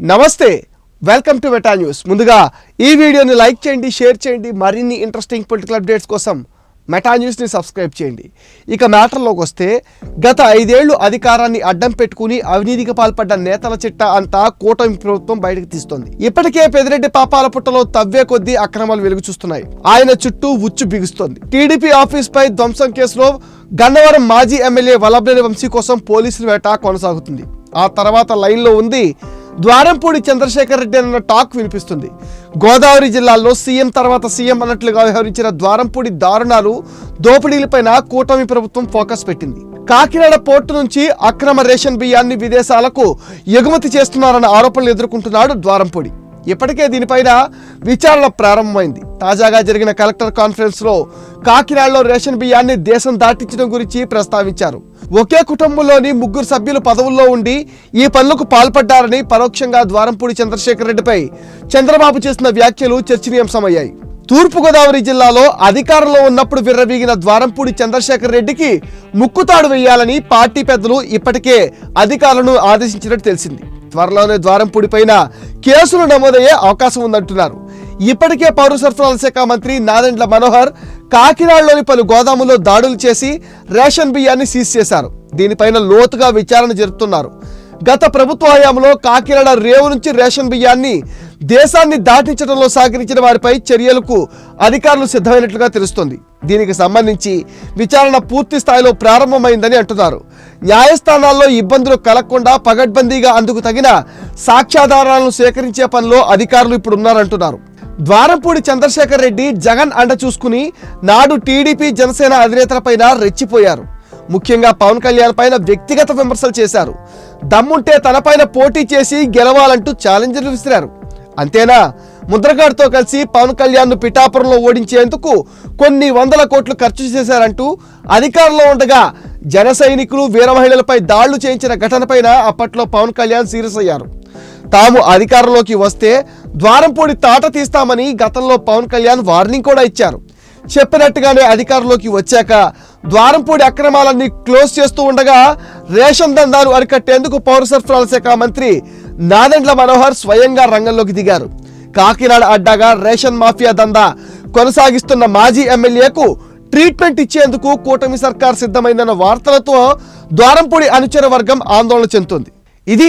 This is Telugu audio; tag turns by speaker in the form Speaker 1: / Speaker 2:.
Speaker 1: నమస్తే వెల్కమ్ టు వెటా న్యూస్. ముందుగా ఈ వీడియోని లైక్ చేయండి షేర్ చేయండి మరిన్ని ఇంట్రెస్టింగ్ పొలిటికల్ అప్డేట్స్ కోసం మెటా న్యూస్ని సబ్స్క్రైబ్ చేయండి. ఇక మ్యాటర్లోకి వస్తే గత ఐదేళ్ళు అధికారాన్ని అడ్డం పెట్టుకుని అవినీతికి పాల్పడ్డ నేతల చిట్ట అంతా కూటమి ప్రభుత్వం బయటకు తీస్తోంది. ఇప్పటికే పెదిరెడ్డి పాపాల పుట్టలో తవ్వే కొద్దీ అక్రమాలు వెలుగు చూస్తున్నాయి. ఆయన చుట్టూ ఉచ్చు బిగుస్తోంది. టీడీపీ ఆఫీస్ పై ధ్వంసం కేసులో గన్నవరం మాజీ ఎమ్మెల్యే వల్లభనేని వంశీ కోసం పోలీసుల వేట కొనసాగుతుంది. ఆ తర్వాత లైన్లో ఉంది ద్వారంపూడి చంద్రశేఖర్ రెడ్డి అన్న టాక్ వినిపిస్తుంది. గోదావరి జిల్లాలో సీఎం తర్వాత సీఎం అన్నట్లుగా వ్యవహరించిన ద్వారంపూడి దారుణాలు దోపిడీలపైన కూటమి ప్రభుత్వం ఫోకస్ పెట్టింది. కాకినాడ పోర్టు నుంచి అక్రమ రేషన్ బియ్యాన్ని విదేశాలకు ఎగుమతి చేస్తున్నారన్న ఆరోపణలు ఎదుర్కొంటున్నాడు ద్వారంపూడి. ఇప్పటికే దీనిపైన విచారణ ప్రారంభమైంది. తాజాగా జరిగిన కలెక్టర్ కాన్ఫరెన్స్లో కాకినాడలో రేషన్ బియ్యాన్ని దేశం దాటించడం గురించి ప్రస్తావించారు. ఒకే కుటుంబంలోని ముగ్గురు సభ్యులు పదవుల్లో ఉండి ఈ పనులకు పాల్పడ్డారని పరోక్షంగా ద్వారంపూడి చంద్రశేఖర్ రెడ్డిపై చంద్రబాబు చేసిన వ్యాఖ్యలు చర్చనీయాంశమయ్యాయి. తూర్పుగోదావరి జిల్లాలో అధికారంలో ఉన్నప్పుడు విర్రవీగిన ద్వారంపూడి చంద్రశేఖర్ రెడ్డికి ముక్కుతాడు వేయాలని పార్టీ పెద్దలు ఇప్పటికే అధికారులను ఆదేశించినట్టు తెలిసింది. త్వరలోనే ద్వారంపూడి పైన కేసులు నమోదయ్యే అవకాశం ఉందంటున్నారు. ఇప్పటికే పౌర సరఫరాల శాఖ మంత్రి నాదెండ్ల మనోహర్ కాకినాడలోని పలు గోదాముల్లో దాడులు చేసి రేషన్ బియ్యాన్ని సీజ్ చేశారు. దీనిపైన లోతుగా విచారణ జరుపుతున్నారు. గత ప్రభుత్వ హయాంలో కాకినాడ రేవు నుంచి రేషన్ బియ్యాన్ని దేశాన్ని దాటించడంలో సహకరించిన వారిపై చర్యలకు అధికారులు సిద్ధమైనట్లుగా తెలుస్తోంది. దీనికి సంబంధించి విచారణ పూర్తి స్థాయిలో ప్రారంభమైందని అంటున్నారు. న్యాయస్థానాల్లో ఇబ్బందులు కలగకుండా పగడ్బందీగా అందుకు తగిన సాక్ష్యాధారాలను సేకరించే పనిలో అధికారులు ఇప్పుడు ఉన్నారంటున్నారు ద్వారంపూడి చంద్రశేఖర్ రెడ్డి జగన్ అండ చూసుకుని నాడు టీడీపీ జనసేన అధినేతలపైన రెచ్చిపోయారు. ముఖ్యంగా పవన్ కళ్యాణ్ పైన వ్యక్తిగత విమర్శలు చేశారు. దమ్ముంటే తనపైన పోటీ చేసి గెలవాలంటూ ఛాలెంజ్లు విసిరారు. అంతేనా? ముద్రగాడితో కలిసి పవన్ కళ్యాణ్ను పిఠాపురంలో ఓడించేందుకు కొన్ని వందల కోట్లు ఖర్చు చేశారంటూ అధికారంలో ఉండగా జన సైనికులు వీర మహిళలపై దాళ్ళు చేయించిన ఘటనపైన అప్పట్లో పవన్ కళ్యాణ్ సీరియస్ అయ్యారు. తాము అధికారంలోకి వస్తే ద్వారంపూడి తాట తీస్తామని గతంలో పవన్ కళ్యాణ్ వార్నింగ్ కూడా ఇచ్చారు. చెప్పినట్టుగానే అధికారంలోకి వచ్చాక ద్వారంపూడి అక్రమాలన్నీ క్లోజ్ చేస్తూ ఉండగా రేషన్ దందాలు అరికట్టేందుకు పౌర సరఫరాల శాఖ మంత్రి నాదెండ్ల మనోహర్ స్వయంగా రంగంలోకి దిగారు. కాకినాడ అడ్డాగా రేషన్ మాఫియా దందా కొనసాగిస్తున్న మాజీ ఎమ్మెల్యేకు ట్రీట్మెంట్ ఇచ్చేందుకు కూటమి సర్కార్ సిద్ధమైందన్న వార్తలతో ద్వారంపూడి అనుచర వర్గం ఆందోళన చెందుతుంది. ఇది